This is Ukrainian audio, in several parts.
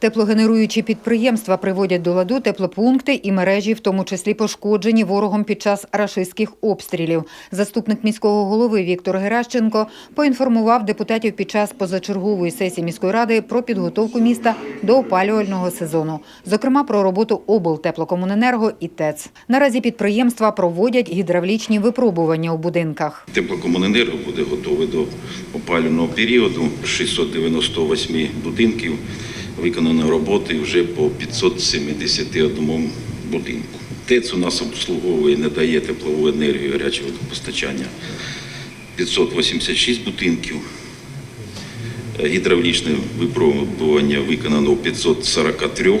Теплогенеруючі підприємства приводять до ладу теплопункти і мережі, в тому числі пошкоджені ворогом під час рашистських обстрілів. Заступник міського голови Віктор Геращенко поінформував депутатів під час позачергової сесії міської ради про підготовку міста до опалювального сезону, зокрема про роботу облтеплокомуненерго і ТЕЦ. Наразі підприємства проводять гідравлічні випробування у будинках. Теплокомуненерго буде готовий до опалювального періоду. 698 будинків виконано роботи вже по 571 будинку. ТЕЦ у нас обслуговує, не дає теплову енергію, гарячого водопостачання 586 будинків. Гідравлічне випробування виконано у 543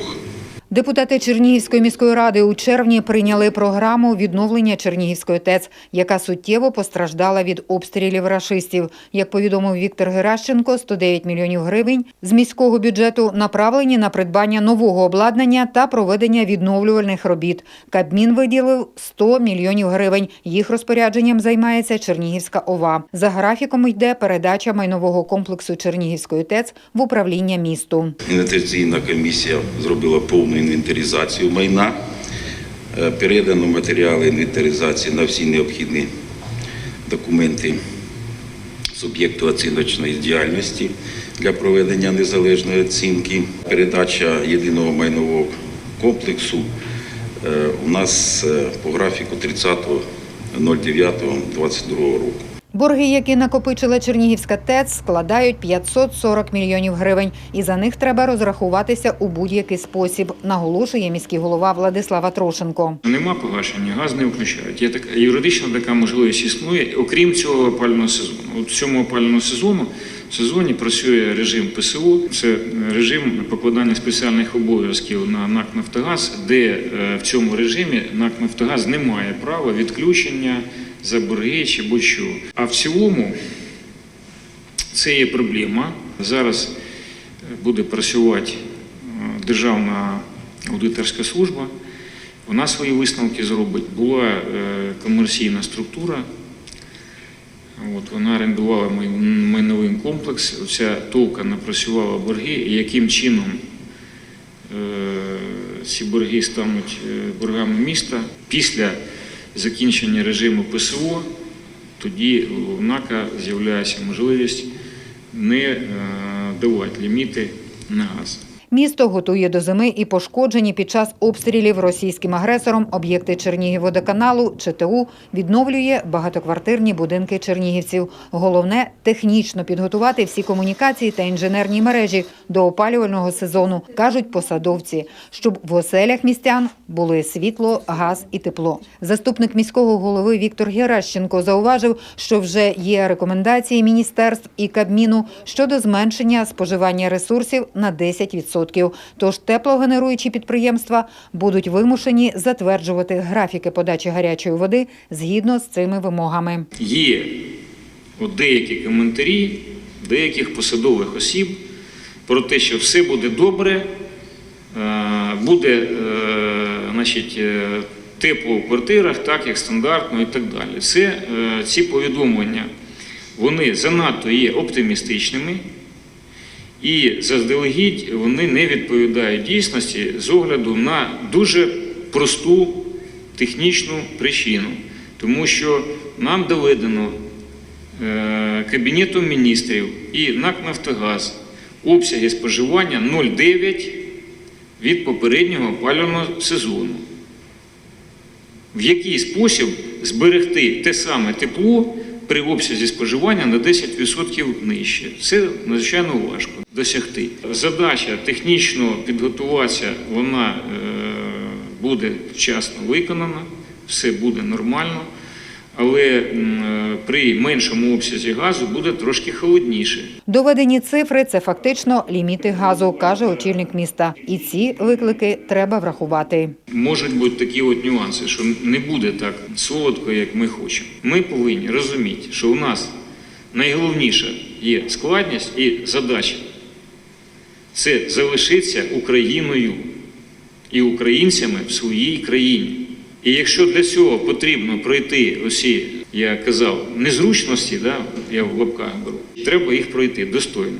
Депутати Чернігівської міської ради у червні прийняли програму відновлення Чернігівської ТЕЦ, яка суттєво постраждала від обстрілів рашистів. Як повідомив Віктор Геращенко, 109 мільйонів гривень з міського бюджету направлені на придбання нового обладнання та проведення відновлювальних робіт. Кабмін виділив 100 мільйонів гривень. Їх розпорядженням займається Чернігівська ОВА. За графіком йде передача майнового комплексу Чернігівської ТЕЦ в управління місту. Інвентаризаційна комісія зробила повну інвентаризацію майна. Е, Передано матеріали інвентаризації на всі необхідні документи суб'єкту оціночної діяльності для проведення незалежної оцінки. Передача єдиного майнового комплексу е, у нас е, по графіку 30.09.22 року. Борги, які накопичила Чернігівська ТЕЦ, складають 540 мільйонів гривень, і за них треба розрахуватися у будь-який спосіб, наголошує міський голова Владислава Трошенко. Нема погашення, газ не включають. Є така юридична така можливість існує, окрім цього опалювального сезону. В цьому опалювальному сезону сезоні працює режим ПСО, це режим покладання спеціальних обов'язків на НАК Нафтогаз, де е, в цьому режимі НАК Нафтогаз не має права відключення за борги чи будь-що. А в цілому це є проблема. Зараз е, буде працювати е, Державна аудиторська служба. Вона свої висновки зробить. Була е, комерційна структура, от, вона орендувала майновий комплекс, ця товка напрацювала борги, яким чином ці борги стануть боргами міста після закінчення режиму ПСО, тоді в НАКа з'являється можливість не е, давати ліміти на газ. Місто готує до зими і пошкоджені під час обстрілів російським агресором об'єкти Чернігівводоканалу ЧТУ відновлює багатоквартирні будинки чернігівців. Головне технічно підготувати всі комунікації та інженерні мережі до опалювального сезону, кажуть посадовці, щоб в оселях містян були світло, газ і тепло. Заступник міського голови Віктор Геращенко зауважив, що вже є рекомендації міністерств і Кабміну щодо зменшення споживання ресурсів на 10%. Тож теплогенеруючі підприємства будуть вимушені затверджувати графіки подачі гарячої води згідно з цими вимогами. Є деякі коментарі деяких посадових осіб про те, що все буде добре, е, буде е, значить, е, тепло в квартирах, так як стандартно і так далі. Це, ці повідомлення вони занадто є оптимістичними. І заздалегідь вони не відповідають дійсності з огляду на дуже просту технічну причину, тому що нам доведено е, Кабінетом міністрів і НАК Нафтогаз обсяги споживання 0,9 від попереднього опалювального сезону. В який спосіб зберегти те саме тепло при обсязі споживання на 10% нижче? Це надзвичайно важко досягти. Задача технічно підготуватися, вона е, буде вчасно виконана, все буде нормально, але е, при меншому обсязі газу буде трошки холодніше. Доведені цифри це фактично ліміти газу, каже очільник міста. І ці виклики треба врахувати. Можуть бути такі от нюанси, що не буде так солодко, як ми хочемо. Ми повинні розуміти, що у нас найголовніша є складність і задача це залишитися Україною і українцями в своїй країні. І якщо для цього потрібно пройти усі, я казав, незручності, да, я в лапках беру, треба їх пройти достойно.